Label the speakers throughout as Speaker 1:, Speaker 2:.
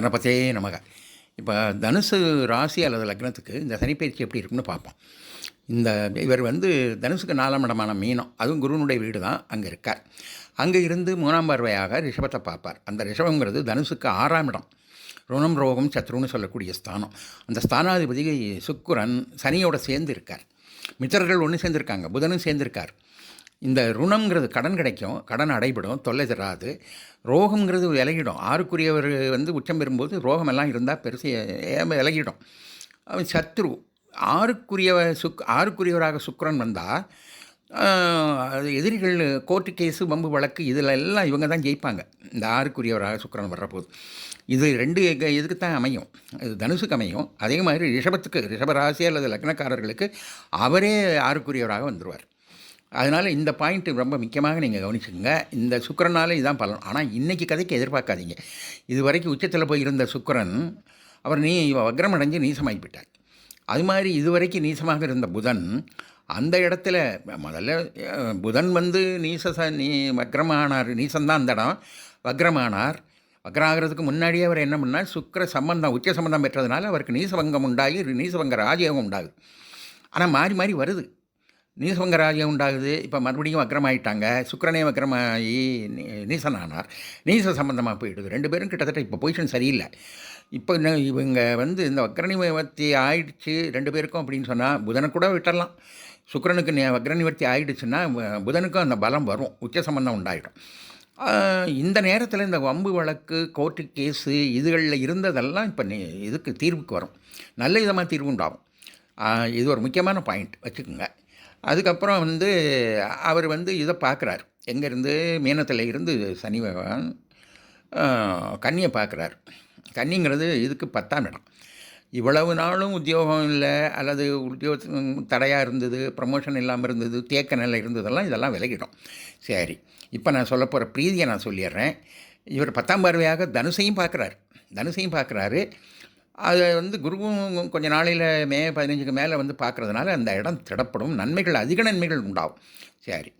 Speaker 1: கணபத்தே நமக. இப்போ தனுசு ராசி அல்லது லக்னத்துக்கு இந்த சனிப்பயிற்சி எப்படி இருக்குன்னு பார்ப்போம். இந்த இவர் வந்து தனுசுக்கு நாலாம் இடமான மீனம். அதுவும் குருனுடைய வீடு தான் அங்கே இருக்கார். அங்கே இருந்து மூணாம் பார்வையாக ரிஷபத்தை பார்ப்பார். அந்த ரிஷபங்கிறது தனுசுக்கு ஆறாம் இடம். ருணம் ரோகம் சத்ருன்னு சொல்லக்கூடிய ஸ்தானம். அந்த ஸ்தானாதிபதி சுக்குரன் சனியோட சேர்ந்து இருக்கார். மித்திரர்கள் ஒன்று சேர்ந்துருக்காங்க. புதனும் சேர்ந்திருக்கார். இந்த ருணம்ங்கிறது கடன் கிடைக்கும் கடன் அடைபடும் தொல்லை தராது. ரோகம்ங்கிறது விலகிடும். ஆறுக்குரியவர் வந்து உச்சம் பெறும்போது ரோகமெல்லாம் இருந்தால் பெருசு விலகிடும். அவன் சத்ரு ஆறுக்குரிய சுக் ஆறுக்குரியவராக சுக்கரன் வந்தால் அது எதிரிகள் கோர்ட்டு கேஸு வம்பு வழக்கு இதில் எல்லாம் இவங்க தான் ஜெயிப்பாங்க. இந்த ஆறுக்குரியவராக சுக்கரன் வர்றபோது. இது ரெண்டு இதுக்கு தான் அமையும்? இது தனுசுக்கு அமையும். அதே மாதிரி ரிஷபத்துக்கு ரிஷபராசி அல்லது லக்னக்காரர்களுக்கு அவரே ஆறுக்குரியவராக வந்துடுவார் அதனால் இந்த பாயிண்ட் ரொம்ப முக்கியமாக நீங்கள் கவனிச்சுங்க இந்த சுக்கரனால் இதுதான் பலன். ஆனால் இன்றைக்கி கதைக்கு எதிர்பார்க்காதீங்க. இது வரைக்கும் உச்சத்தில் போய் இருந்த அவர் நீ வக்ரம் அடைஞ்சு நீசமாகிவிட்டார் அது மாதிரி இதுவரைக்கும் நீசமாக இருந்த புதன் அந்த இடத்துல முதல்ல புதன் வந்து நீச ச- நீ வக்ரமானார் நீசந்தான் அந்த இடம். வக்ரமானார். வக்ராகிறதுக்கு முன்னாடியே அவர் என்ன பண்ணார்? சுக்கர சம்பந்தம் உச்ச சம்பந்தம் பெற்றதுனால அவருக்கு நீசவங்கம் உண்டாகி நீசவங்க ராஜயோகம் உண்டாகுது. ஆனால் மாறி மாறி வருது. நீசவங்க ராஜ்யம் உண்டாகுது. இப்போ மறுபடியும் வக்கரமாயிட்டாங்க சுக்கரனே வக்கரமாகி நீ- நீசனானார். நீச சம்பந்தமாக போயிடுது. ரெண்டு பேரும் கிட்டத்தட்ட இப்போ பொசிஷன் சரியில்லை. இப்போ இன்னும் இவங்க வந்து இந்த வக்ரநிவர்த்தி ஆயிடுச்சு ரெண்டு பேருக்கும் அப்படின்னு சொன்னால் புதனை கூட விட்டரலாம் சுக்கரனுக்கு நே- வக்ரநிவர்த்தி ஆயிடுச்சுன்னா புதனுக்கும் அந்த பலம் வரும். உச்ச சம்பந்தம் உண்டாயிடும். இந்த நேரத்தில் இந்த வம்பு வழக்கு கோர்ட்டு கேஸு இதுகளில் இருந்ததெல்லாம் இப்போ நீ இதுக்கு தீர்வுக்கு வரும். நல்ல விதமாக தீர்வு உண்டாகும். இது ஒரு முக்கியமான பாயிண்ட் வச்சுக்கோங்க. அதுக்கப்புறம் வந்து அவர் வந்து இதை பார்க்குறார். எங்கேருந்து? மீனத்தில் இருந்து சனி பகவான் கன்னியை பார்க்குறார். கன்னிங்கிறது இதுக்கு பத்தாம் இடம். இவ்வளவு நாளும் உத்தியோகம் இல்லை அல்லது உத்தியோகம் தடையாக இருந்தது ப்ரமோஷன் இல்லாமல் இருந்தது தேக்க நிலை இருந்ததெல்லாம் இதெல்லாம் விலகிடும். சரி இப்போ நான் சொல்ல போகிற பிரீதியை நான் சொல்லிடுறேன். இவர் பத்தாம் பார்வையாக தனுசையும் பார்க்குறாரு. தனுசையும் பார்க்குறாரு. அது வந்து குருவும் கொஞ்சம் நாளையில் மே பதினஞ்சுக்கு மேலே வந்து பார்க்குறதுனால அந்த இடம் திடப்படும். நன்மைகள் அதிக நன்மைகள் உண்டாகும். சரி.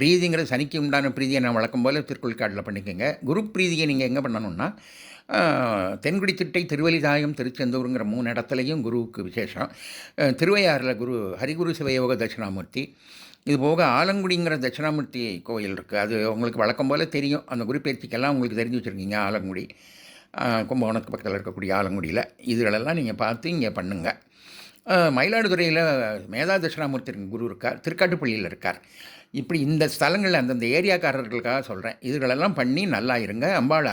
Speaker 1: பிரீதிங்கிறது சனிக்கு உண்டான பிரீதியை நான் வழக்கம் போல் திருக்குள்காட்டில் பண்ணிக்கோங்க. குரு பிரீதியை நீங்கள் எங்கே பண்ணணும்னா தென்குடித்திட்டை தென்குடி திட்டை திருவலிதாயம் திருச்செந்தூருங்கிற மூணு இடத்துலையும் குருவுக்கு விசேஷம். திருவையாறில் குரு ஹரிகுரு சிவயோக தட்சிணாமூர்த்தி. இது போக ஆலங்குடிங்கிற தட்சிணாமூர்த்தி கோயில் இருக்குது அது உங்களுக்கு வழக்கம் போல் தெரியும். அந்த குரு உங்களுக்கு தெரிஞ்சு வச்சுருக்கீங்க ஆலங்குடி. கும்பகோணத்துக்கு பக்கத்தில் இருக்கக்கூடிய ஆலங்குடியில். இதுகளெல்லாம் நீங்கள் பார்த்து இங்கே பண்ணுங்கள் மயிலாடுதுறையில் மேதா தட்சிணாமூர்த்தி குரு இருக்கார் திருக்காட்டுப்பள்ளியில் இருக்கார். இப்படி இந்த ஸ்தலங்களில் அந்தந்த ஏரியாக்காரர்களுக்காக சொல்கிறேன் இதுகளெல்லாம் பண்ணி நல்லா இருங்க. அம்பாள் அனு